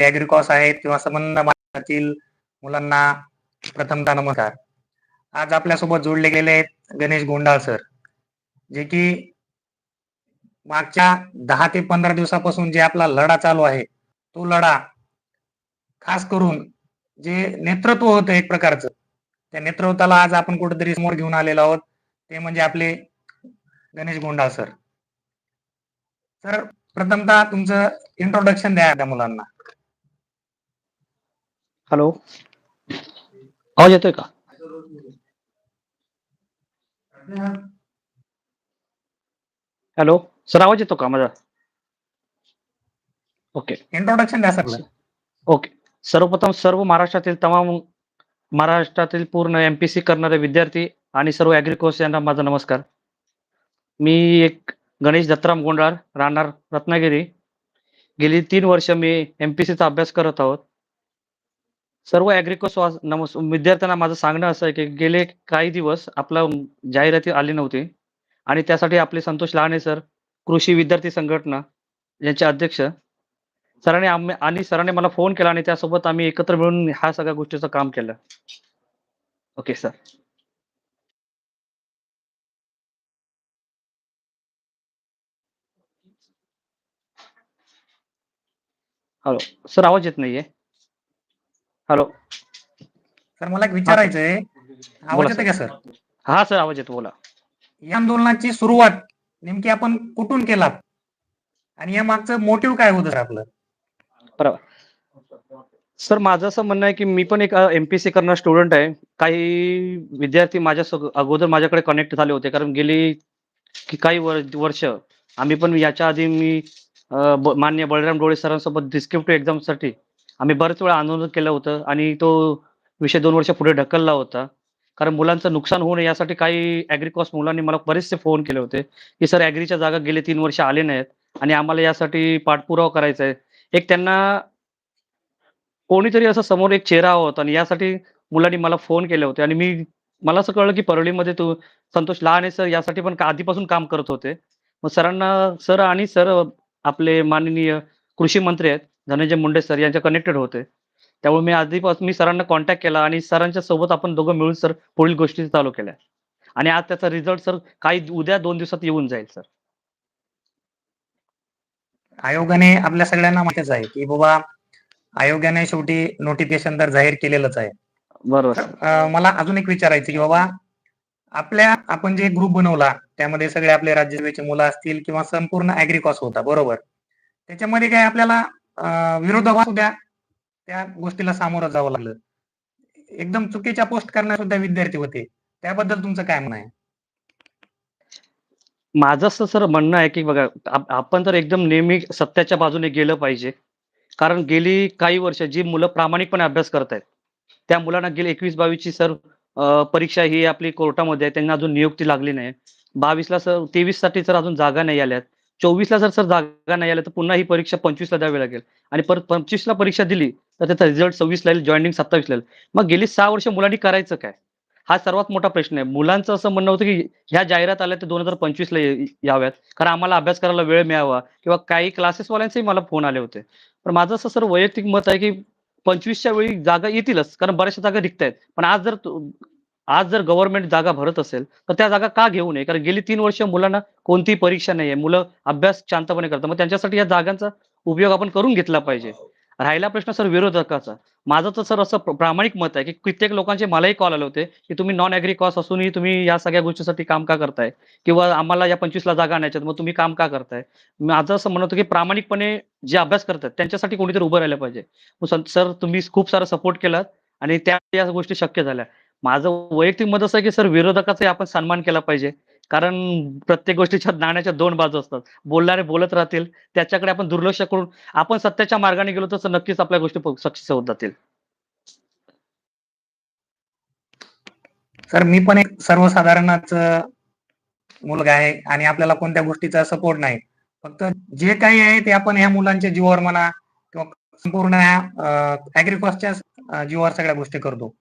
ऍग्रिकॉस आहेत किंवा संबंध मार्गातील मुलांना प्रथमतः नमस्कार. आज आपल्यासोबत जोडले गेले आहेत गणेश गोंडाळ सर जे की मागच्या दहा ते पंधरा दिवसापासून जे आपला लढा चालू आहे तो लढा खास करून जे नेतृत्व होतं एक प्रकारचं त्या नेतृत्वाला आज आपण कुठेतरी समोर घेऊन आलेलो आहोत ते म्हणजे आपले गणेश गोंडाळ सर. सर प्रथमतः तुमचं इंट्रोडक्शन द्या त्या मुलांना. हॅलो. आवाज येतोय का? हॅलो. सर आवाज येतो का माझा? ओके. इंट्रोडक्शन द्या सर. ओके. सर्वप्रथम सर्व महाराष्ट्रातील तमाम महाराष्ट्रातील पूर्ण एमपीसी करणारे विद्यार्थी आणि सर्व ॲग्रिकोर्स यांना माझा नमस्कार. मी एक गणेश दत्तराम गोंडाळ राहणार रत्नागिरी. गेली तीन वर्ष मी एमपीसीचा अभ्यास करत आहोत. सर्व ॲग्रिकोर्स नमस् विद्यार्थ्यांना माझं सांगणं असं आहे की गेले काही दिवस आपला जाहिराती आली नव्हती आणि त्यासाठी आपले संतोष लहाने सर कृषी विद्यार्थी संघटना यांचे अध्यक्ष सरांनी आम्ही आणि सरांनी मला फोन केला आणि त्यासोबत आम्ही एकत्र मिळून ह्या सगळ्या गोष्टीचं काम केलं. ओके सर हॅलो सर आवाज येत नाहीये. हॅलो. सर मला एक विचारायचं आहे आवाज येते का सर? हा सर आवाज येतो बोला. या आंदोलनाची सुरुवात नेमकी आपण कुठून केलात? आणि या मागचं मोटिव्ह काय होतं सर आपलं? बरोबर. सर माझं असं म्हणणं आहे की मी पण एक एमपीसी करणार स्टुडंट आहे. काही विद्यार्थी माझ्या अगोदर माझ्याकडे कनेक्ट झाले होते. कारण गेली की काही वर- वर्ष आम्ही पण याच्या आधी मी मान्य बळराम डोळे सरांसोबत डिस्क्रिप्टिव्ह एक्झामसाठी आम्ही बरेच वेळा आंदोलन केलं होतं आणि तो विषय दोन वर्ष पुढे ढकलला होता. कारण मुलांचं नुकसान होऊ नये यासाठी काही ॲग्रिकॉस मुलांनी मला बरेचसे फोन केले होते की सर ॲग्रीच्या जागा गेले तीन वर्ष आले नाहीत आणि आम्हाला यासाठी पाठपुरावा करायचा आहे. एक त्यांना कोणीतरी असं समोर एक चेहरा होता आणि यासाठी मुलांनी मला फोन केले होते आणि मी मला असं कळलं की परळीमध्ये तू संतोष लहाने सर यासाठी पण आधीपासून काम करत होते. मग सरांना सर आणि सर आपले माननीय कृषी मंत्री आहेत धनंजय मुंडे सर यांच्या कनेक्टेड होते. त्यामुळे मी आधीपासून मी सरांना कॉन्टॅक्ट केला आणि सरांच्या सोबत आपण दोघं मिळून सर पुढील गोष्टी चालू केल्या. आणि आज त्याचा रिझल्ट सर काही उद्या दोन दिवसात येऊन जाईल सर. आयोगाने आपल्या सगळ्यांना माहितीच आहे की बाबा आयोगाने शेवटी नोटिफिकेशन तर जाहीर केलेलंच आहे. बरोबर. मला अजून एक विचारायचं की बाबा आपल्या आपण जे ग्रुप बनवला त्यामध्ये सगळे आपले राज्यसभेचे मुलं असतील किंवा संपूर्ण ऍग्रिकॉस होता बरोबर. त्याच्यामध्ये काय आपल्याला विरोधाभास द्या त्या गोष्टीला सामोरं जावं लागलं. एकदम चुकीच्या पोस्ट करणारे सुद्धा विद्यार्थी होते. त्याबद्दल तुमचं काय म्हणणं आहे? माझं असं सर म्हणणं आहे की बघा आपण तर एकदम नेहमी सत्याच्या बाजूने गेलं पाहिजे. कारण गेली काही वर्ष जी मुलं प्रामाणिकपणे अभ्यास करत आहेत त्या मुलांना गेली एकवीस बावीसची सर परीक्षा ही आपली कोर्टामध्ये आहे त्यांना अजून नियुक्ती लागली नाही. बावीसला सर तेवीससाठी सर अजून जागा नाही आल्यात. चोवीसला जर सर जागा नाही आल्या तर पुन्हा ही परीक्षा पंचवीसला द्यावी लागेल. आणि परत पंचवीसला परीक्षा दिली तर त्याचा रिझल्ट सव्वीसला येईल जॉईनिंग सत्तावीसला येईल. मग गेली सहा वर्ष मुलांनी करायचं काय? हा सर्वात मोठा प्रश्न आहे. मुलांचं असं म्हणणं होतं की ह्या जाहिरात आल्या तर दोन हजार पंचवीसला याव्यात. कारण आम्हाला अभ्यास करायला वेळ मिळावा. किंवा काही क्लासेसवाल्यांचेही मला फोन आले होते. पण माझं असं सर वैयक्तिक मत आहे की पंचवीसच्या वेळी जागा येतीलच. कारण बऱ्याचशा जागा रिक्त आहेत पण आज जर आज जर गव्हर्नमेंट जागा भरत असेल तर त्या जागा का घेऊ नये? कारण गेली तीन वर्ष मुलांना कोणतीही परीक्षा नाही आहे मुलं अभ्यास शांतपणे करतात. मग त्यांच्यासाठी या जागांचा उपयोग आपण करून घेतला पाहिजे. राहिला प्रश्न सर विरोधकाचा. माझं तर सर असं प्रामाणिक मत आहे की कित्येक लोकांचे मलाही कॉल आले होते की तुम्ही नॉन ॲग्री कॉस असूनही तुम्ही या सगळ्या गोष्टीसाठी काम का करताय? किंवा आम्हाला या पंचवीसला जागा आणायच्यात मग तुम्ही काम का करताय? माझं असं म्हणत की प्रामाणिकपणे जे अभ्यास करतात त्यांच्यासाठी कोणीतरी उभं राहिलं पाहिजे. मग सर तुम्ही खूप सारा सपोर्ट केलात आणि त्या या गोष्टी शक्य झाल्या. माझं वैयक्तिक मत असं आहे की सर विरोधकाचाही आपण सन्मान केला पाहिजे. कारण प्रत्येक गोष्टीच्या नाण्याच्या दोन बाजू असतात. बोलणारे बोलत राहतील. त्याच्याकडे आपण दुर्लक्ष करून आपण सत्याच्या मार्गाने गेलो तर नक्कीच आपल्या गोष्टी सक्सेस होत जातील. सर मी पण एक सर्वसाधारणच मुलगा आहे आणि आपल्याला कोणत्या गोष्टीचा सपोर्ट नाही. फक्त जे काही आहे ते आपण ह्या मुलांच्या जीवावर म्हणा किंवा संपूर्ण ह्या ऍग्रिकॉसच्या जीवावर सगळ्या गोष्टी करतो.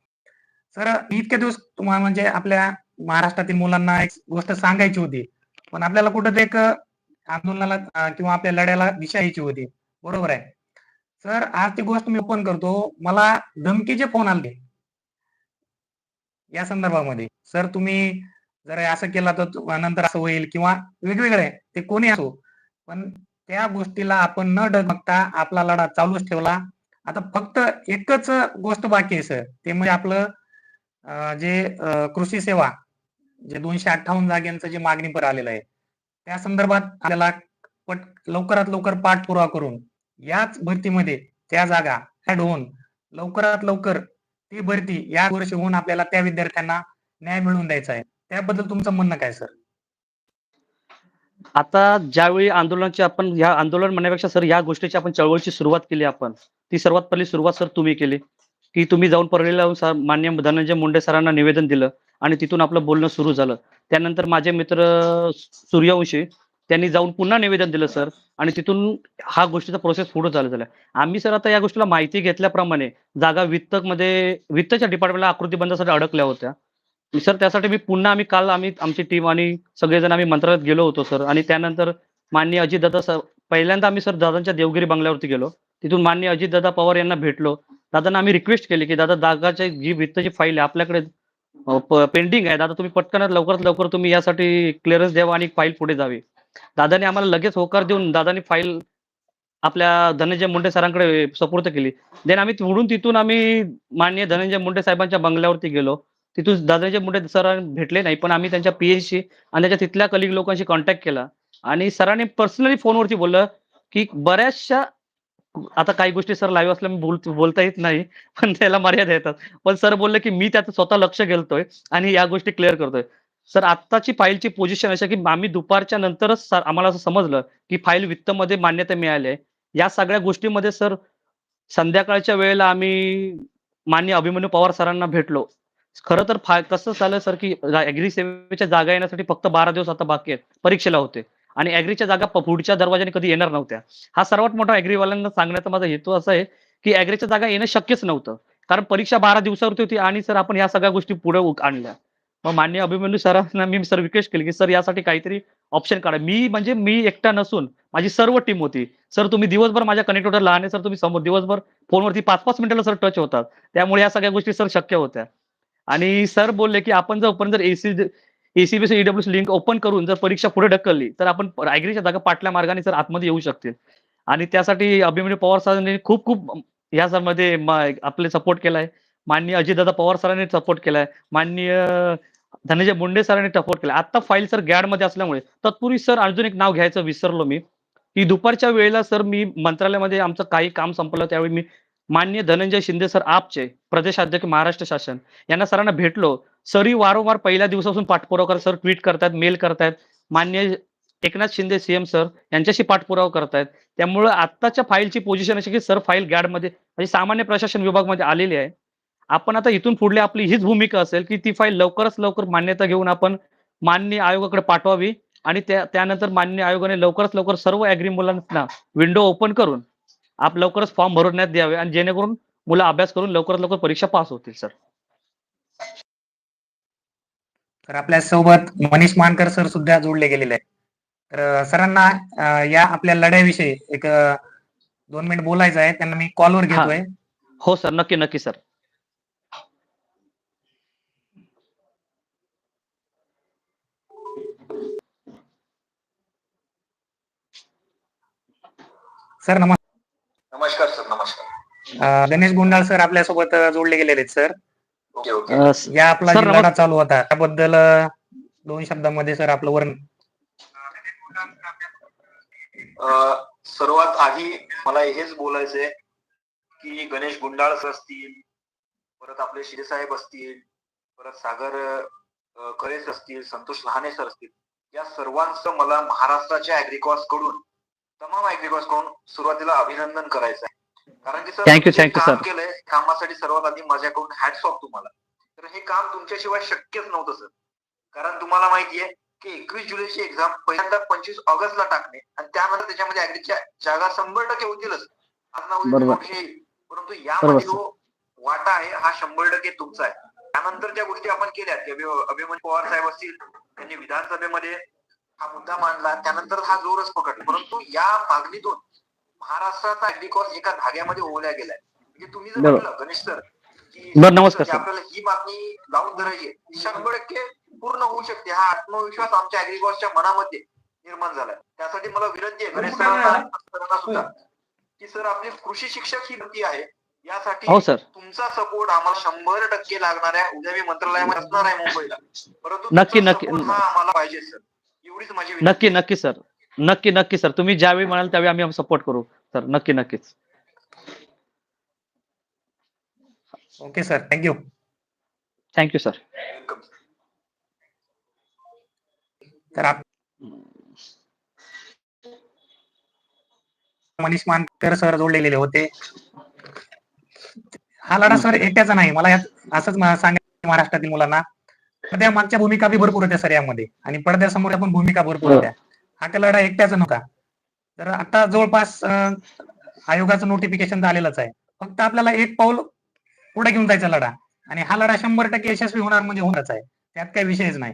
सर इतके दिवस तुम्हाला म्हणजे आपल्या महाराष्ट्रातील मुलांना एक गोष्ट सांगायची होती. पण आपल्याला कुठं एक आंदोलनाला किंवा आपल्या लढ्याला दिशा यायची होती. बरोबर आहे. सर आज ती गोष्ट मी ओपन करतो. मला धमकीचे फोन आले. या संदर्भामध्ये. सर तुम्ही जर असं केलं तर नंतर असं होईल किंवा वेगवेगळे ते कोणी असो. पण त्या गोष्टीला आपण न डगमगता आपला लढा चालूच ठेवला. आता फक्त एकच गोष्ट बाकी आहे सर. ते म्हणजे आपलं जे कृषी सेवा जे दोनशे अठ्ठावन्न जाग्यांचं जे मागणीपर आलेलं आहे त्या संदर्भात आपल्याला पट लवकरात लवकर पाठपुरावा करून याच भरतीमध्ये त्या जागा ऍड होऊन लवकरात लवकर ती भरती या वर्षी होऊन आपल्याला त्या विद्यार्थ्यांना न्याय मिळवून द्यायचा आहे. त्याबद्दल तुमचं म्हणणं काय सर? आता ज्यावेळी आंदोलनाची आपण या आंदोलन म्हणण्यापेक्षा सर या गोष्टीची आपण चळवळीची सुरुवात केली आपण. ती सर्वात पहिली सुरुवात सर तुम्ही केली. की तुम्ही जाऊन परळीला सर मान्य धनंजय मुंडे सरांना निवेदन दिलं आणि तिथून आपलं बोलणं सुरू झालं. त्यानंतर माझे मित्र सूर्यवंशी त्यांनी जाऊन पुन्हा निवेदन दिलं सर. आणि तिथून हा गोष्टीचा प्रोसेस पुढे चालू झाला. आम्ही सर आता या गोष्टीला माहिती घेतल्याप्रमाणे जागा वित्त मध्ये वित्तच्या डिपार्टमेंटला आकृतीबंधासाठी अडकल्या होत्या. सर त्यासाठी मी पुन्हा आम्ही काल आम्ही आमची टीम आणि सगळेजण आम्ही मंत्रालयात गेलो होतो सर. आणि त्यानंतर माननीय अजितदादा सर पहिल्यांदा आम्ही सर दादांच्या देवगिरी बंगल्यावरती गेलो. तिथून माननीय अजितदादा पवार यांना भेटलो. दादांना आम्ही रिक्वेस्ट केली की दादा दागाची जी वित्तची फाईल आहे आपल्याकडे पेंडिंग आहे. दादा तुम्ही पटकन लवकरात लवकर तुम्ही यासाठी क्लिअरन्स द्यावा आणि फाईल पुढे जावी. दादाने आम्हाला लगेच होकार देऊन दादानी फाईल आपल्या धनंजय मुंडे सरांकडे सपोर्ट केली. देन आम्ही उडून तिथून आम्ही माननीय धनंजय मुंडे साहेबांच्या बंगल्यावरती गेलो. तिथून दादांचे मुंडे सर भेटले नाही पण आम्ही त्यांच्या पीएचशी आणि त्याच्या तिथल्या कलिग लोकांशी कॉन्टॅक्ट केला. आणि सरांनी पर्सनली फोनवरती बोललं की बऱ्याचशा आता काही गोष्टी सर लाईव्ह असल्या बोल बोलता येत नाही पण त्याला मर्यादा येतात. पण सर बोलले की मी त्यात स्वतः लक्ष घालतोय आणि या गोष्टी क्लिअर करतोय. सर आत्ताची फाईलची पोझिशन अशी की आम्ही दुपारच्या नंतरच आम्हाला असं समजलं की फाईल वित्तमध्ये मान्यता मिळाली आहे. या सगळ्या गोष्टीमध्ये सर संध्याकाळच्या वेळेला आम्ही मान्य अभिमन्यू पवार सरांना भेटलो. खरं तर फा कसं झालं सर की ऍग्री सेवेच्या जागा येण्यासाठी फक्त बारा दिवस आता बाकी आहेत परीक्षेला होते. आणि ऍग्रीच्या जागा पुढच्या दरवाजाने कधी येणार नव्हत्या. हा सर्वात मोठा ऍग्रीवाल्यांना सांगण्याचा माझा हेतू असा आहे की ऍग्रीच्या जागा येणं शक्यच नव्हतं. कारण परीक्षा बारा दिवसावरती होती आणि सर आपण या सगळ्या गोष्टी पुढे आणल्या. मग मान्य अभिमन्यू सरांना मी सर रिक्वेस्ट केली की सर यासाठी काहीतरी ऑप्शन काढा. मी म्हणजे मी एकटा नसून माझी सर्व टीम होती. सर तुम्ही दिवसभर माझ्या कनेक्टवर लहान आहे सर तुम्ही समोर दिवसभर फोनवरती पाच पाच मिनिटाला सर टच होतात. त्यामुळे या सगळ्या गोष्टी सर शक्य होत्या. आणि सर बोलले की आपण जर जर AC ACBC EW link open करून जर परीक्षा पुढे ढकलली तर आपण रायगिरीच्या जागा पाटल्या मार्गाने सर आतमध्ये येऊ शकतील. आणि त्यासाठी अभिमन्यू पवार सरांनी खूप खूप यामध्ये आपले सपोर्ट केलाय. माननीय अजितदादा पवार सरांनी सपोर्ट केलाय. माननीय धनंजय मुंडे सरांनी सपोर्ट केलाय. आता फाईल सर गॅडमध्ये असल्यामुळे तत्पूर्वी सर अजून एक नाव घ्यायचं विसरलो मी. की दुपारच्या वेळेला सर मी मंत्रालयामध्ये आमचं काही काम संपलं त्यावेळी मी माननीय धनंजय शिंदे सर आपचे प्रदेशाध्यक्ष महाराष्ट्र शासन यांना सरांना भेटलो. सरी वारंवार पहिल्या दिवसापासून पाठपुरावा करत सर ट्विट करतायत मेल करतायत. मान्य एकनाथ शिंदे सीएम सर यांच्याशी पाठपुरावा करतायत. त्यामुळे आत्ताच्या फाईलची पोझिशन अशी की सर फाईल गॅडमध्ये म्हणजे सामान्य प्रशासन विभागमध्ये आलेली आहे. आपण आता इथून पुढली आपली हीच भूमिका असेल की ती फाईल लवकरच लवकर मान्यता घेऊन आपण मान्य आयोगाकडे पाठवावी आणि त्या त्यानंतर मान्य आयोगाने लवकरच लवकर सर्व ऍग्री मुलांना विंडो ओपन करून आप लवकरच फॉर्म भरवण्यात द्यावे आणि जेणेकरून मुलं अभ्यास करून लवकरात लवकर परीक्षा पास होतील सर. तर आपल्यासोबत मनीष मानकर सर सुद्धा जोडले गेलेले आहेत. तर सरांना या आपल्या लढ्याविषयी एक दोन मिनिट बोलायचं आहे. त्यांना मी कॉलवर. घेतोय. हो. सर नक्की नक्की सर सर नमस्कार नमस्कार सर नमस्कार. गणेश गुंडाळ सर आपल्यासोबत जोडले गेलेले आहेत सर या आपला जो लढा चालू होता. त्याबद्दल दोन शब्दामध्ये सर आपलं वर्ण. अं, सर्वात आधी मला हेच बोलायचंय की गणेश गुंडाळ सर असतील परत आपले शिरेसाहेब असतील परत सागर अं, खरेस असतील संतोष लहाने सर असतील या सर्वांचं मला महाराष्ट्राच्या अॅग्रिकॉसकडून तमाम अॅग्रिकॉसकडून सुरुवातीला अभिनंदन करायचं आहे कारण की सर you, काम sir. केलंय कामासाठी सर्वात आधी माझ्याकडून हॅट्स ऑफ तुम्हाला. तर हे काम तुमच्याशिवाय शक्यच नव्हतं सर. कारण तुम्हाला माहितीये की एकवीस जुलैची एक्झाम पहिल्यांदा पंचवीस ऑगस्टला टाकणे आणि त्यानंतर त्याच्यामध्ये अॅग्रीच्या जागा शंभर टक्के होतीलच. परंतु यामध्ये जो वाटा आहे हा शंभर टक्के तुमचा आहे. त्यानंतर ज्या गोष्टी आपण केल्या की अभि- अभिमन्यू पवार साहेब असतील त्यांनी विधानसभेमध्ये हा मुद्दा मांडला. त्यानंतर हा जोरच पकडला. परंतु या मागणीतून महाराष्ट्राचा ऍग्रिकॉस एका धाग्यामध्ये ओवल्या गेलाय. म्हणजे तुम्ही जर. म्हटलं गणेश सर की नमस्कार. आपल्याला ही मागणी लावून धरायची शंभर टक्के पूर्ण होऊ शकते. हा आत्मविश्वास आमच्या ऍग्रिकॉसच्या मनामध्ये निर्माण झालाय. त्यासाठी मला विनंती आहे गणेश सरांना सुद्धा की सर आपली कृषी शिक्षक ही भरती आहे. यासाठी हो सर तुमचा सपोर्ट आम्हाला शंभर टक्के लागणार आहे. उद्या मी मंत्रालयामध्ये असणार आहे मुंबईला. परंतु नक्की, नक्की. आम्हाला पाहिजे सर एवढीच माझी विनंती नक्की नक्की सर नक्की नक्की सर. तुम्ही ज्यावेळी म्हणाल त्यावेळी आम्ही सपोर्ट करू. सर नक्की नक्कीच. Okay sir thank you thank you sir तर आप- मनीष मानकर सर जोडलेले होते. हा लढा सर एकट्याचा नाही. मला यात असंच सांगायचं महाराष्ट्रातील मुलांना. पडद्या मागच्या भूमिका बी भरपूर होत्या सर यामध्ये. आणि पडद्यासमोर पण भूमिका भरपूर होत्या. हा लढा एकट्याचा नव्हता. तर आता जवळपास आयोगाचं नोटिफिकेशन झालेलंच आहे. फक्त आपल्याला एक पाऊल पुढे घेऊन जायचा लढा. आणि हा लढा शंभर टक्के यशस्वी होणार म्हणजे होणारच आहे. त्यात काही विषयच नाही.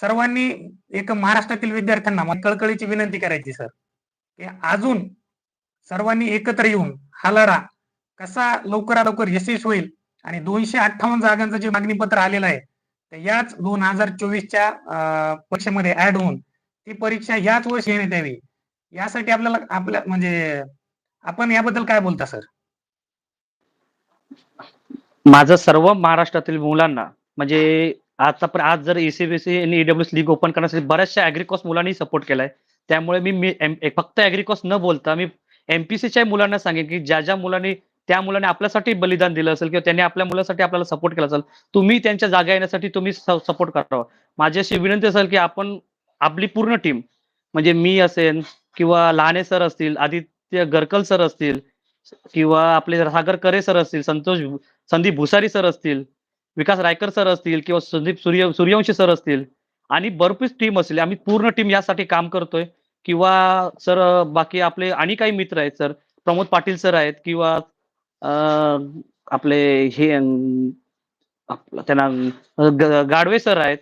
सर्वांनी एक महाराष्ट्रातील विद्यार्थ्यांना म्हणजे कळकळीची विनंती करायची सर. की अजून सर्वांनी एकत्र येऊन हा लढा कसा लवकरात लवकर यशस्वी होईल आणि दोनशे अठ्ठावन्न जागांचं जे मागणी पत्र आलेलं आहे तर याच दोन हजार चोवीसच्या अं, परीक्षेमध्ये ऍड होऊन ती परीक्षा ह्याच वर्षी घेण्यात यावी यासाठी आपल्याला आपल्या म्हणजे आपण याबद्दल काय बोलता सर? माझं सर्व महाराष्ट्रातील मुलांना म्हणजे आता पण आज जर एसीबीसी आणि ईडब्ल्यूएस लीग ओपन करण्यासाठी बऱ्याचशा अॅग्रिकॉस मुलांनी सपोर्ट केलाय. त्यामुळे मी फक्त अॅग्रिकॉस न बोलता मी एमपीसीच्या मुलांना सांगेन की ज्या ज्या मुलांनी त्या मुलांनी आपल्यासाठी बलिदान दिलं असेल किंवा त्यांनी आपल्या मुलासाठी आपल्याला सपोर्ट केला असेल तुम्ही त्यांच्या जागा येण्यासाठी तुम्ही सपोर्ट करावा. माझी अशी विनंती असेल की आपण आपली पूर्ण टीम म्हणजे मी असेल किंवा लहाने सर असतील आदित्य गरकल सर असतील किंवा आपले सागर करे सर असतील संतोष संदीप भुसारी सर असतील विकास रायकर सर असतील किंवा संदीप सूर्य सूर्यवंशी सर असतील आणि भरपूर टीम असेल. आम्ही पूर्ण टीम यासाठी काम करतोय. किंवा सर बाकी आपले आणि काही मित्र आहेत सर प्रमोद पाटील सर आहेत किंवा आपले हे त्यांना गाडवे सर आहेत.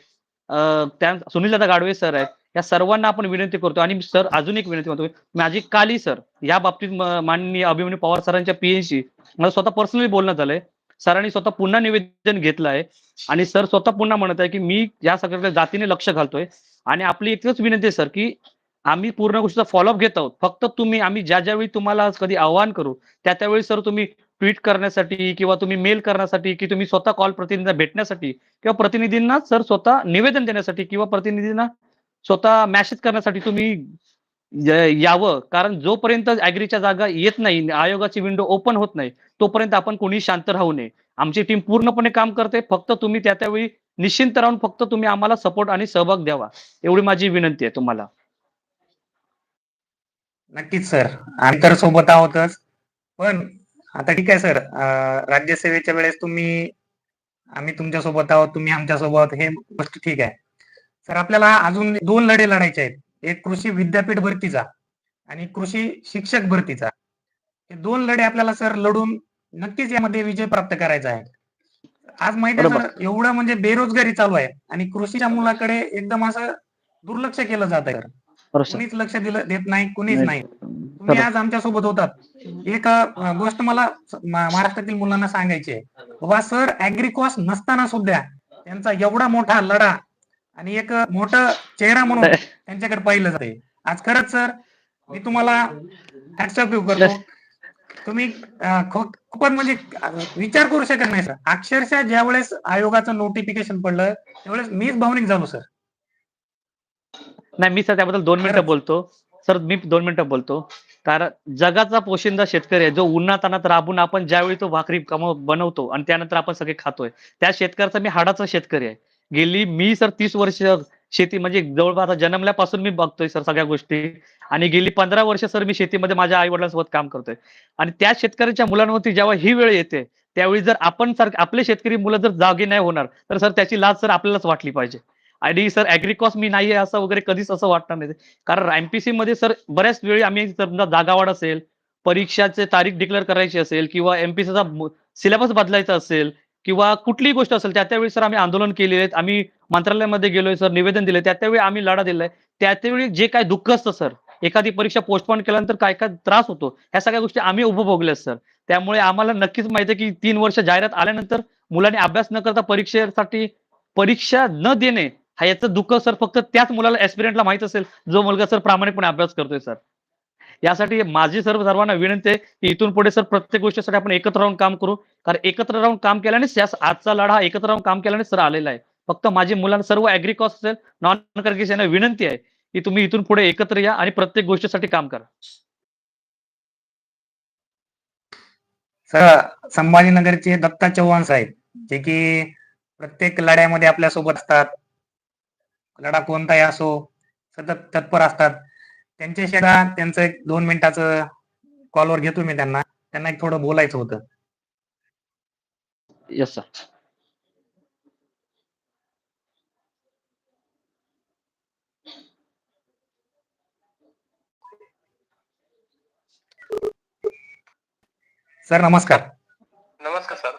त्या सुनील दादा गाडवे सर आहेत. या सर्वांना आपण विनंती करतो आणि सर अजून एक विनंती करतो माझी काली सर या बाबतीत माननीय अभिमन्यू पवार सरांच्या पीएनशी मला स्वतः पर्सनली बोलणं झालंय. सरांनी स्वतः पुन्हा निवेदन घेतलं आहे आणि सर स्वतः पुन्हा म्हणत आहे की मी या सगळ्या जातीने लक्ष घालतोय आणि आपली एकच विनंती आहे सर की आम्ही पूर्ण गोष्टीचा फॉलोअप घेत आहोत. फक्त तुम्ही आम्ही ज्या ज्यावेळी तुम्हाला कधी आव्हान करू त्या त्यावेळी सर तुम्ही ट्विट करण्यासाठी किंवा तुम्ही मेल करण्यासाठी की तुम्ही स्वतः कॉल प्रतिनिधींना भेटण्यासाठी किंवा प्रतिनिधींना सर स्वतः निवेदन देण्यासाठी किंवा प्रतिनिधींना स्वतः मॅसेज करण्यासाठी तुम्ही यावं. कारण जोपर्यंत अॅग्रीच्या जागा येत नाही आयोगाची विंडो ओपन होत नाही तोपर्यंत आपण कोणी शांत राहू नये. आमची टीम पूर्णपणे काम करते. फक्त तुम्ही त्या त्यावेळी निश्चिंत राहून फक्त तुम्ही आम्हाला सपोर्ट आणि सहभाग द्यावा. एवढी माझी विनंती आहे तुम्हाला. नक्कीच सर आम्ही तर सोबत आहोतच. पण आता ठीक आहे सर. राज्यसेवेच्या वेळेस तुम्ही आम्ही तुमच्यासोबत आहोत तुम्ही आमच्यासोबत हे गोष्ट ठीक आहे. सर आपल्याला अजून दोन लढे लढायचे आहेत. एक कृषी विद्यापीठ भरतीचा आणि कृषी शिक्षक भरतीचा हे दोन लढे आपल्याला सर लढून नक्कीच यामध्ये विजय प्राप्त करायचा आहे. आज माहिती आहे. सर एवढं म्हणजे बेरोजगारी चालू आहे आणि कृषीच्या मुलाकडे एकदम असं दुर्लक्ष केलं जात आहे. कुणीच लक्ष दिलं देत नाही कुणीच नाही. तुम्ही. आज आमच्यासोबत होतात. एक गोष्ट मला महाराष्ट्रातील मुलांना सांगायची आहे. बाबा सर अॅग्रिकॉस नसताना सुद्धा त्यांचा एवढा मोठा लढा आणि एक मोठा चेहरा म्हणून त्यांच्याकडे पाहिलं जाते. आज खरंच सर मी तुम्हाला हॅट्सअप करतो. तुम्ही खूपच म्हणजे विचार करू शकत नाही सर. अक्षरशः ज्या वेळेस आयोगाचं नोटिफिकेशन पडलं त्यावेळेस मीच भावनिक झालो सर. नाही मी सर त्याबद्दल दोन मिनिटं. बोलतो. सर मी दोन मिनिटं बोलतो. कारण जगाचा पोशिंदा शेतकरी आहे. जो उन्हातानात राबून आपण ज्यावेळी तो भाकरी कमव बनवतो आणि त्यानंतर आपण सगळे खातोय त्या शेतकऱ्याचा मी हाडाचा शेतकरी आहे. गेली मी सर तीस वर्ष शेती म्हणजे जवळपास जन्मल्यापासून मी बघतोय सर सगळ्या गोष्टी. आणि गेली पंधरा वर्ष सर मी शेतीमध्ये माझ्या आई वडिलांसोबत काम करतोय. आणि त्या शेतकऱ्याच्या मुलांवरती जेव्हा ही वेळ येते त्यावेळी जर आपण सर आपले शेतकरी मुलं जर जागे नाही होणार तर सर त्याची लाज सर आपल्यालाच वाटली पाहिजे. आणि सर अॅग्रिकॉस मी नाहीये असं वगैरे कधीच असं वाटणार नाही. कारण एमपीसी मध्ये सर बऱ्याच वेळी आम्ही समजा जागावाढ असेल परीक्षाचे तारीख डिक्लेअर करायची असेल किंवा एमपीसीचा सिलेबस बदलायचा असेल किंवा कुठलीही गोष्ट असेल त्या त्यावेळी सर आम्ही आंदोलन केलेले आहेत आम्ही मंत्रालयामध्ये गेलोय सर निवेदन दिले त्या त्यावेळी आम्ही लढा दिलाय त्या त्यावेळी जे काय दुःख असतं सर एखादी परीक्षा पोस्टपोन केल्यानंतर काय काय त्रास होतो ह्या सगळ्या गोष्टी आम्ही उपभोगल्या सर. त्यामुळे आम्हाला नक्कीच माहिती आहे की तीन वर्ष जाहिरात आल्यानंतर मुलांनी अभ्यास न करता परीक्षेसाठी परीक्षा न देणे हा याचं दुःख सर फक्त त्याच मुलाला ऍस्पिरंटला माहीत असेल जो मुलगा सर प्रामाणिकपणे अभ्यास करतोय सर यासाठी माझी सर्व सर्वांना विनंती आहे की इथून पुढे सर प्रत्येक गोष्टीसाठी आपण एकत्र राहून काम करू. कारण एकत्र राहून काम केल्याने आजचा लढा हा एकत्र राहून काम केल्याने सर आलेला आहे. फक्त माझी मुलांना सर्व अॅग्रिकॉस असेल नॉन करकेश यांना विनंती आहे की तुम्ही इथून पुढे एकत्र या आणि प्रत्येक गोष्टीसाठी काम करा. सर संभाजीनगरचे दत्ता चव्हाण साहेब जे की प्रत्येक लढ्यामध्ये आपल्यासोबत असतात लढा कोणताही असो सतत तत्पर असतात. त्यांच्याशी आता त्यांचं एक दोन मिनिटाचं कॉलवर घेतो मी त्यांना. त्यांना एक थोडं बोलायचं होतं. येस सर सर नमस्कार. नमस्कार सर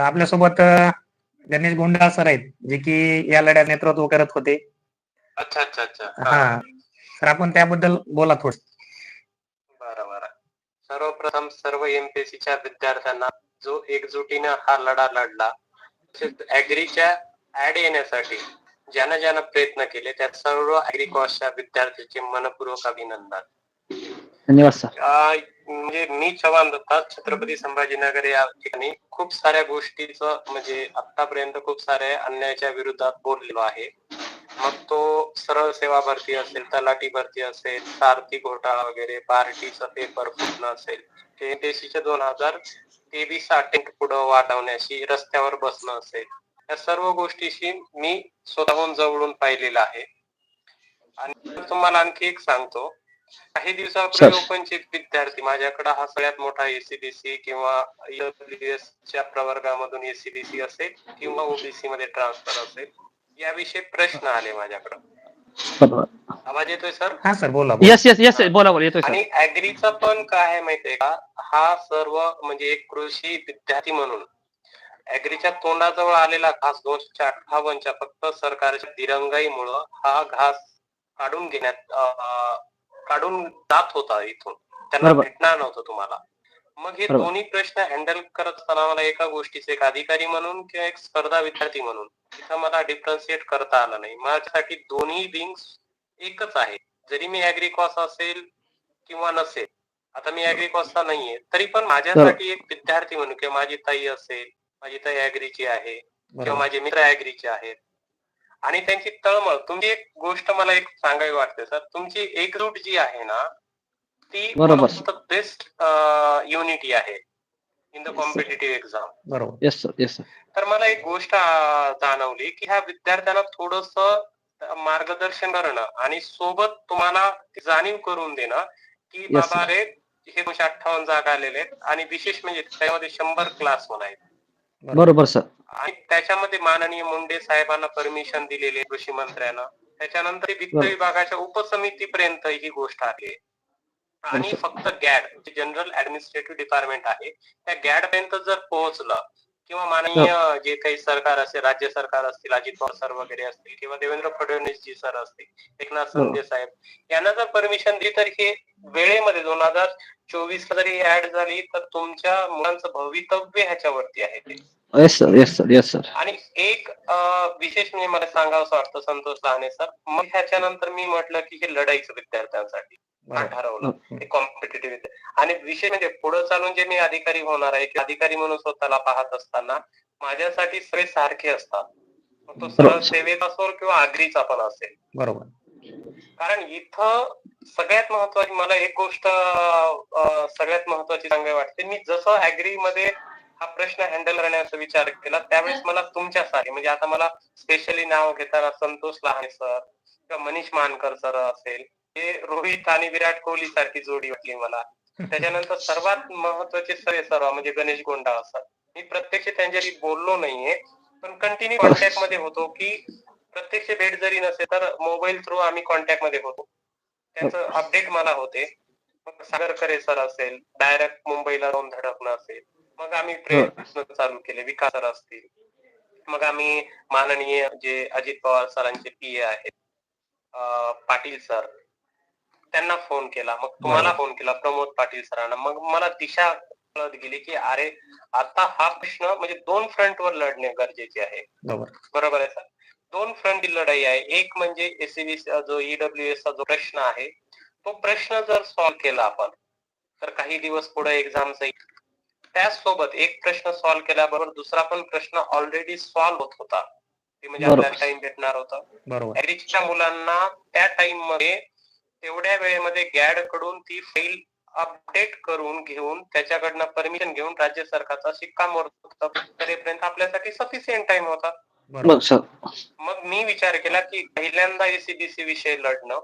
आपल्यासोबत गणेश गोंडाळ सर आहेत जे की या लढ्यात नेतृत्व करत होते. अच्छा अच्छा अच्छा. हा. सर आपण त्याबद्दल बोला थोडं. बरं बरं. सर्वप्रथम सर्व एमपीएससीच्या विद्यार्थ्यांना जो एकजुटीनं हा लढा लढला तसेच ऍग्रीच्या ऍड येण्यासाठी ज्यानं ज्यानं प्रयत्न केले त्या सर्व ऍग्रिकॉसच्या विद्यार्थ्यांचे मनपूर्वक अभिनंदन. धन्यवाद सर. म्हणजे मी चव्हाण दत्ता छत्रपती संभाजीनगर या ठिकाणी खूप साऱ्या गोष्टीचं म्हणजे आतापर्यंत खूप साऱ्या अन्यायाच्या विरोधात बोललेलो आहे. मग तो सरळ सेवा भरती असेल तलाठी भरती असेल सारथी घोटाळा वगैरे पार्टीचा पेपर फुटणं असेल टेनटेसीच्या दोन हजार तेवीस अटेंट पुढं वाढवण्याशी रस्त्यावर बसणं असेल या सर्व गोष्टीशी मी स्वतःहून जवळून पाहिलेलं आहे. आणि तुम्हाला आणखी एक सांगतो काही दिवसापूर्वी. ओपनचे विद्यार्थी माझ्याकडे हा सगळ्यात मोठा एसीबीसी किंवा च्या प्रवर्गामधून एसीबीसी असेल किंवा ओबीसी मध्ये ट्रान्सफर असेल याविषयी प्रश्न आले माझ्याकडे. आवाज येतोय सर? हा सर बोला बोला. येस येस येस बोला बोला येतोय सर आणि ऍग्रीचा पण काय आहे माहितीये का? हा सर्व म्हणजे एक कृषी विद्यार्थी म्हणून ऍग्रीच्या तोंडाजवळ आलेला घास दोनशे अठ्ठावन्नच्या फक्त सरकारच्या दिरंगाईमुळं हा घास काढून घेण्यात काढून जात होता इथून. त्यांना. भेटणार नव्हतं तुम्हाला. मग हे. दोन्ही प्रश्न हँडल करत असताना मला एका गोष्टीचे एक अधिकारी म्हणून किंवा एक स्पर्धा विद्यार्थी म्हणून तिथं मला डिफरन्शिएट करता आलं नाही. माझ्यासाठी दोन्ही विंग्स एकच आहे. जरी मी ऍग्रिकॉस असेल किंवा नसेल आता मी ऍग्रिकॉसचा नाहीये तरी पण माझ्यासाठी एक विद्यार्थी म्हणून किंवा माझी ताई असेल माझी ताई ऍग्रीची आहे किंवा माझे मित्र ऍग्रीचे आहेत आणि त्यांची तळमळ. तुमची एक गोष्ट मला एक सांगावी वाटते सर. तुमची एकजूट जी आहे ना ती. बेस्ट युनिटी आहे. इन द कॉम्पिटेटिव्ह एक्झाम बरोबर. येस सर येस सर तर मला एक गोष्ट जाणवली की ह्या विद्यार्थ्यांना थोडस मार्गदर्शन करणं आणि सोबत तुम्हाला जाणीव करून देणं की बाबा रे हे दोनशे अठ्ठावन्न जागा आलेले आहेत आणि विशेष म्हणजे त्यामध्ये शंभर क्लास पण आहेत. बरोबर. सर. आणि त्याच्यामध्ये माननीय मुंडे साहेबांना परमिशन दिलेली कृषी मंत्र्यांना. त्याच्यानंतर वित्त. विभागाच्या उपसमितीपर्यंत ही गोष्ट आली आणि फक्त गॅड जे जनरल ऍडमिनिस्ट्रेटिव्ह डिपार्टमेंट आहे त्या गॅड पर्यंत जर पोहोचलं किंवा माननीय जे काही सरकार असेल राज्य सरकार असतील अजित पवार सर वगैरे असतील किंवा देवेंद्र फडणवीस जी सर असतील एकनाथ शिंदे साहेब यांना जर परमिशन दिली तर हे वेळेमध्ये दोन हजार चोवीस जरी ऍड झाली तर तुमच्या मुलांचं भवितव्य ह्याच्यावरती आहे ते. Yes sir yes sir yes sir आणि एक विशेष म्हणजे मला सांगावं वाटतं संतोष लहाने सर मग ह्याच्यानंतर मी म्हटलं की हे लढाईचं विद्यार्थ्यांसाठी ठरवलं. कॉम्पिटेटिव्ह आणि विषय म्हणजे पुढे चालून जे मी अधिकारी होणार आहे अधिकारी म्हणून स्वतःला पाहत असताना माझ्यासाठी सगळे सारखे असतात. तो सरळ. सेवेचा असो किंवा आगरीचा पण असेल. बरोबर. कारण इथं सगळ्यात महत्वाची मला एक गोष्ट सगळ्यात महत्वाची सांगावी वाटते. मी जसं अॅग्री मध्ये हा प्रश्न हँडल करण्याचा विचार केला. त्यावेळेस मला तुमच्यासाठी म्हणजे आता मला स्पेशली नाव घेताना संतोष लहाने सर किंवा मनीष मानकर सर असेल हे रोहित आणि विराट कोहली सारखी जोडी वाटली मला. त्याच्यानंतर सर्वात महत्त्वाचे सर सर्व म्हणजे गणेश गोंडा सर मी प्रत्यक्ष त्यांच्याशी बोललो नाहीये पण कंटिन्यू कॉन्टॅक्टमध्ये होतो की प्रत्यक्ष भेट जरी नसेल तर मोबाईल थ्रू आम्ही कॉन्टॅक्टमध्ये होतो. त्याचं अपडेट मला होते. सागरकरे सागर करे सर असेल डायरेक्ट मुंबईला जाऊन धडकणं असेल. मग आम्ही प्रयत्न चालू केले विकास सर असतील. मग आम्ही माननीय जे अजित पवार सरांचे पी ए आहेत पाटील सर त्यांना फोन केला. मग तुम्हाला. फोन केला प्रमोद पाटील सरांना. मग मला दिशा कळत गेली की अरे आता हा प्रश्न म्हणजे दोन फ्रंटवर लढणे गरजेचे आहे. बरोबर. बरोबर आहे सर? दोन फ्रंट लढाई आहे. एक म्हणजे एसीबी जो ईडब्ल्यूएस चा जो प्रश्न आहे तो प्रश्न जर सॉल्व्ह केला आपण तर काही दिवस पुढे एक्झामचा त्याचसोबत एक प्रश्न सॉल्व्ह केल्याबरोबर दुसरा पण प्रश्न ऑलरेडी सॉल्व्ह होत होता. ते म्हणजे. आपल्याला टाइम भेटणार होता. बरोबर. मुलांना त्या टाइममध्ये तेवढ्या वेळेमध्ये गॅडकडून ती फाईल अपडेट करून घेऊन त्याच्याकडनं परमिशन घेऊन राज्य सरकारचा शिक्कामोर्तब करेपर्यंत आपल्यासाठी सफिशियंट टाइम होता. मग मी विचार केला की पहिल्यांदा एसीबीसी विषय लढणं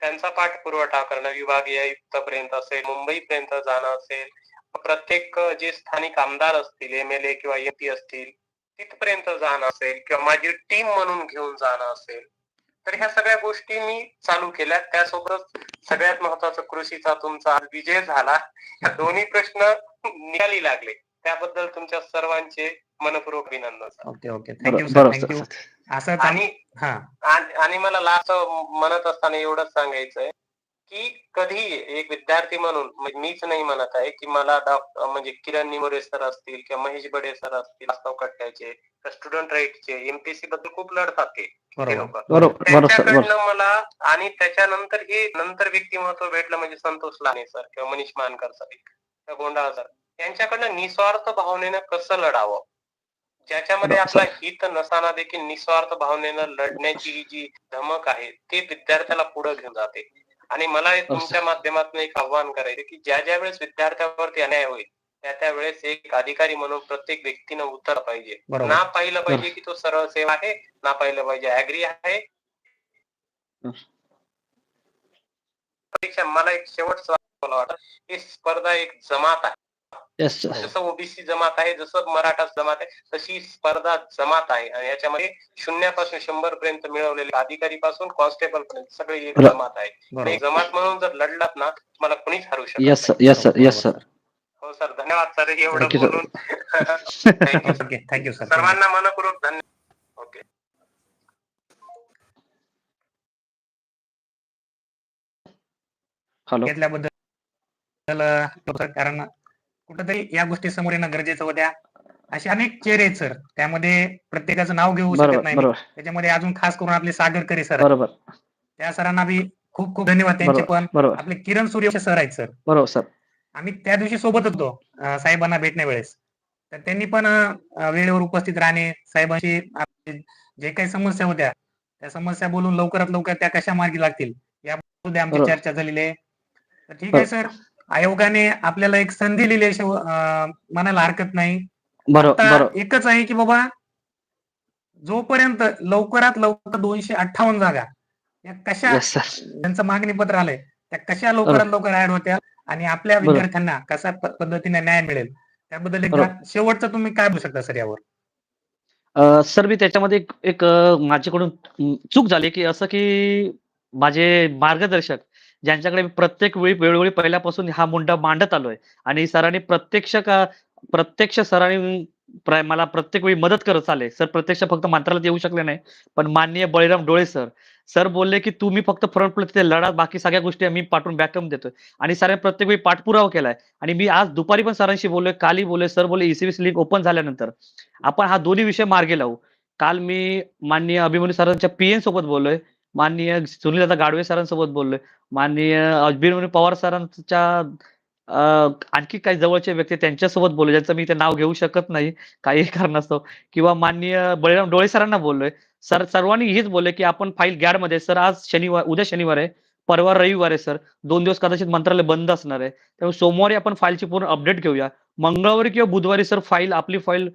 त्यांचा पाठपुरवठा करणं विभागीय आयुक्त पर्यंत असेल मुंबईपर्यंत जाणं असेल प्रत्येक जे स्थानिक आमदार असतील एम एल ए किंवा एम पी असतील तिथपर्यंत जाणं असेल किंवा माझी टीम म्हणून घेऊन जाणं असेल तर ह्या सगळ्या गोष्टी मी चालू केल्या. त्यासोबत सगळ्यात महत्वाचं कृषीचा तुमचा आज विजय झाला. या दोन्ही प्रश्न निकाली लागले. त्याबद्दल तुमच्या सर्वांचे मनपूर्वक अभिनंदन. Okay okay. थँक्यू असं हा. आणि मला लास्ट म्हणत असताना एवढंच सांगायचंय. की कधी एक विद्यार्थी म्हणून म्हणजे मीच नाही म्हणत आहे की मला म्हणजे किरण निमोरे सर असतील किंवा महेश बडे सर असतील वास्तव कट्ट्याचे स्टुडंट राईटचे एमपीसी बद्दल खूप लढतात ते त्यांच्याकडनं मला आणि त्याच्यानंतर हे नंतर व्यक्तिमत्व भेटलं म्हणजे संतोष लाने सर किंवा मनीष मानकर सर किंवा गोंडाळ सर यांच्याकडनं निस्वार्थ भावनेनं कसं लढावं? ज्याच्यामध्ये आपला हित नसताना देखील निस्वार्थ भावनेनं लढण्याची ही जी धमक आहे ते विद्यार्थ्याला पुढे घेऊन जाते. आणि मला तुमच्या माध्यमातून एक आव्हान करायचं की ज्या ज्या वेळेस विद्यार्थ्यावरती अन्याय होईल त्या त्या वेळेस एक अधिकारी म्हणून प्रत्येक व्यक्तीनं उतर पाहिजे. ना पाहिलं पाहिजे की तो सरळ सेवा आहे ना पाहिलं पाहिजे अॅग्री आहे. परीक्षा मला एक शेवटचा मला वाटत. ही स्पर्धा एक जमात आहे. जसं ओबीसी जमात आहे जसं मराठा जमात आहे तशी स्पर्धा जमात आहे. आणि याच्यामध्ये शून्यापासून शंभर पर्यंत मिळवलेले अधिकारी पासून कॉन्स्टेबल पर्यंत सगळे एक. जमात आहे. जमात म्हणून जर लढलात ना मला कुणीच हरवू शकत येस नाही. Sir yes sir yes sir हो सर धन्यवाद सर एवढं. बोलून. Thank you sir okay thank you sir सर्वांना मनपूर्वक धन्यवाद ओके हॅलो घेतल्याबद्दल कारण कुठंतरी या गोष्टी समोर येणं गरजेचं होत्या असे अनेक चेहरे आहेत सर. त्यामध्ये प्रत्येकाचं नाव घेऊ शकत नाही त्याच्यामध्ये अजून खास करून आपले सागर करे सर बरोबर. त्या सरांना बी खूप खूप धन्यवाद त्यांचे पण. आपले किरण सूर्यवंशी सर आहेत सर. बरोबर सर. आम्ही त्या दिवशी सोबत होतो साहेबांना भेटण्या वेळेस. तर त्यांनी पण वेळेवर उपस्थित राहणे साहेबांशी जे काही समस्या होत्या त्या समस्या बोलून लवकरात लवकर त्या कशा मार्गी लागतील याबद्दल आमची. चर्चा झालेली आहे. तर ठीक आहे सर. आयोगाने आपल्याला एक संधी अं, म्हणायला हरकत नाही बरोबर एकच आहे की बाबा जोपर्यंत लवकरात लवकर दोनशे अठ्ठावन्न जागा या कशा ज्यांचं मागणी पत्र आलंय त्या कशा लवकरात लवकर ऍड होत्या आणि आपल्या. विद्यार्थ्यांना कशा पद्धतीने न्याय मिळेल त्याबद्दल बरोबर. शेवटचं तुम्ही काय बोलू शकता सर यावर सर मी त्याच्यामध्ये एक एक माझ्याकडून चूक झाली की असं की माझे मार्गदर्शक ज्यांच्याकडे मी प्रत्येक वेळी वेळोवेळी पहिल्यापासून हा मुंडा मांडत आलोय. आणि सरांनी प्रत्यक्ष का प्रत्यक्ष सरांनी मला प्रत्येक वेळी मदत करत आले सर प्रत्यक्ष फक्त मंत्रालयात येऊ शकले नाही. पण माननीय बळीराम डोळे सर सर बोलले की तुम्ही फक्त फ्रंट प्लेट लढा बाकी सगळ्या गोष्टी मी पाठवून बॅकअप देतोय. आणि सरांनी प्रत्येक वेळी पाठपुरावा केलाय. आणि मी आज दुपारी पण सरांशी बोललोय काली बोलले सर बोलले ईसीबीसी लीग ओपन झाल्यानंतर. आपण हा दोन्ही विषय मार्गे लावू. काल मी माननीय अभिमन्यू सरांच्या पीएन सोबत बोललोय. माननीय सुनील दादा गाडवे सरांसोबत बोललोय. माननीय अजबीर पवार सरांच्या आणखी काही जवळचे व्यक्ती त्यांच्यासोबत बोललो ज्यांचं मी ते नाव घेऊ शकत नाही काही कारणास्तव. किंवा माननीय बळीराम डोळे सरांना बोललोय. सर सर्वांनी हेच बोलले की आपण फाईल गॅडमध्ये सर आज शनिवार उद्या शनिवार आहे परवा रविवार आहे सर. दोन दिवस कदाचित मंत्रालय बंद असणार आहे. त्यामुळे सोमवारी आपण फाईलची पूर्ण अपडेट घेऊया. मंगळवारी किंवा बुधवारी सर फाईल आपली फाईल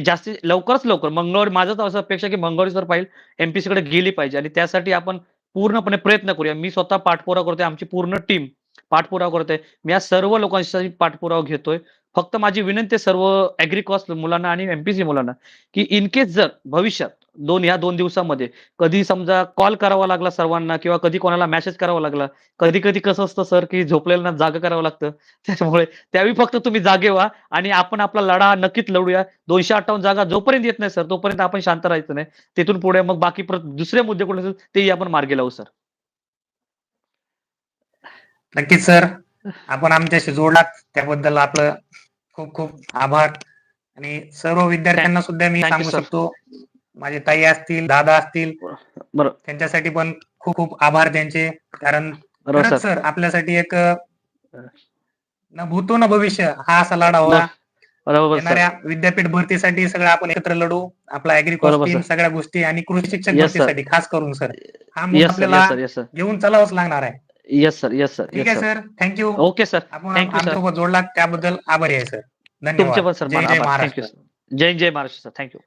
जास्ती लवकरच लवकर. मंगळवारी माझं तर असं अपेक्षा की मंगळवारी सर फाईल एमपीसी कडे गेली पाहिजे आणि त्यासाठी आपण पूर्णपणे प्रयत्न करूया. मी स्वतः पाठपुरावा करतोय आमची पूर्ण टीम पाठपुरावा करतोय. मी या सर्व लोकांशी पाठपुरावा घेतोय. फक्त माझी विनंती सर्व अॅग्रिकॉस्ट मुलांना आणि एमपीसी मुलांना की इन केस जर भविष्यात दोन ह्या दोन दिवसामध्ये. कधी समजा कॉल करावा लागला सर्वांना किंवा कधी कोणाला मेसेज करावा लागला कधी कधी कसं असतं सर की झोपलेल्यांना जागा करावं लागतं. त्याच्यामुळे त्यावेळी फक्त तुम्ही जागे व्हा आणि आपण आपला लढा नक्कीच लढूया. दोनशे अठ्ठावन्न जागा जोपर्यंत येत नाही सर तोपर्यंत आपण शांत राहायचं नाही. तिथून पुढे मग बाकी परत दुसरे मुद्दे कुठले असेल तेही आपण मार्गी लावू सर नक्कीच सर आपण आमच्याशी जोडलात. त्याबद्दल आपलं खूप खूप आभार. आणि सर्व विद्यार्थ्यांना सुद्धा मी सांगू. शकतो. माझे ताई असतील दादा असतील बरं. त्यांच्यासाठी पण खूप खूप आभार त्यांचे. कारण खरंच सर. आपल्यासाठी एक न भूतो न भविष्य हा असा लढा होता. येणाऱ्या विद्यापीठ भरतीसाठी सगळं आपण एकत्र लढू. आपला sir. सगळ्या गोष्टी आणि कृषी शिक्षक sir. भरतीसाठी खास करून सर. हा मुद्दा आपल्याला घेऊन चालावंच लागणार आहे. येस सर येस सर ठीक आहे सर. थँक्यू ओके सर आपण. आमच्यासोबत जोडलात त्याबद्दल आभारी आहे सर. धन्यवाद. जय जय महाराष्ट्र. जय जय महाराष्ट्र सर. Thank you